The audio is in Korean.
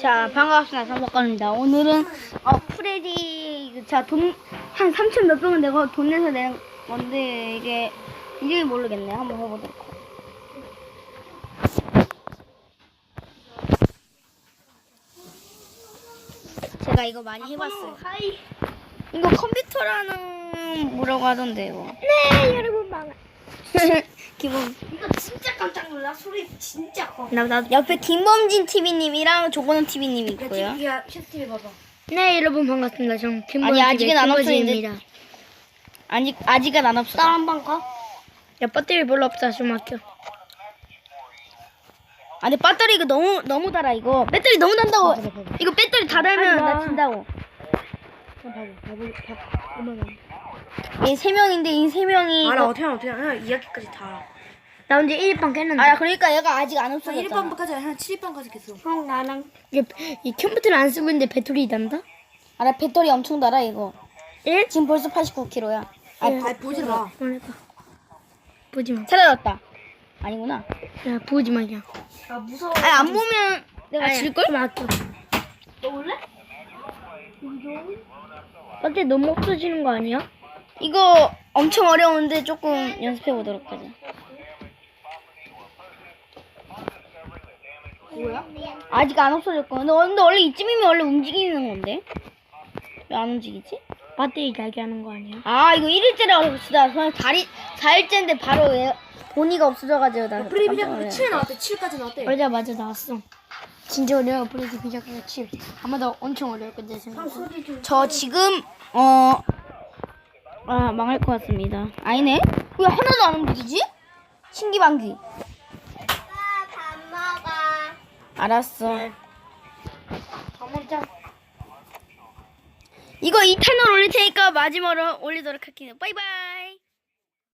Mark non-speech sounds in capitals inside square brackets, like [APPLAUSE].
자, 반갑습니다. 사먹갑니다 오늘은, 어, 프레디, 자, 돈, 한 3천 몇 병은 내고 돈 내서 낸 건데, 이게, 이름이 모르겠네. 한번 해보도록. 제가 이거 많이 해봤어요. 이거 컴퓨터라는 뭐라고 하던데요. 네, 여러분 방. [LAUGHS] 기본. 이거 진짜 깜짝 놀라. 소리 진짜 커. 나, 나, 옆에 김범진 TV님이랑 조건우 TV님 있고요. 야, 슈스티비 봐봐. 네, 여러분 반갑습니다. 저는 김범 아니, 아직은 안 김범진입니다. 아직, 아직은 안 없어. 한방 가? 야, 배터리 별로 없다. 좀 아껴. 아, 근데 배터리 이거 너무, 너무 달아, 이거. 배터리 너무 단다고. 이거 배터리 다 달면. 나 진다고. 얘 세 명인데, 이 세 명이. 알아, 이거- 어떻게 하면 어떻게 하면 이야기까지 다 알아. 나 언제 1번 깼는데. 아, 그러니까 얘가 아직 안 없어졌잖아. 1번까지 한 7번까지 했어. 형, 나랑. 이, 이 컴퓨터를 안 쓰고 있는데 배터리 단다? 아, 나 배터리 엄청 달아, 이거. 1? 지금 벌써 89kg야. 아, 예. 아, 보지 마. 말해봐. 보지 마. 사라졌다. 아니구나. 야, 보지 마, 그냥. 아, 무서워. 아니, 안 보면 내가 아니, 질걸? 좀 아껴. 너 올래? 배터리 너무 없어지는 거 아니야? 이거 엄청 어려운데 조금 연습해 보도록 하자. 뭐야? 아직 안 없어졌고. 근데, 근데 원래 이쯤이면 원래 움직이는 건데? 왜 안 움직이지? 배터리 이야기하는 거 아니야? 아, 이거 1일째라고 봅시다. 저는 다리, 4일째인데 바로 왜, 본이가 없어져가지고 나. 놀랐네. 7 나왔대. 7까지 나왔대. 맞아, 맞아, 나왔어. 진짜 어려워. 브레이크 비자가 7. 아마도 엄청 어려울 건데, 생각. 소리 좀. 저 지금, 어, 아, 망할 것 같습니다. 아니네? 왜 하나도 안 움직이지? 신기방기. 밥 먹어. 알았어. 밥 먹자. 이거 2탄을 올릴 테니까 마지막으로 올리도록 할게요. 바이바이.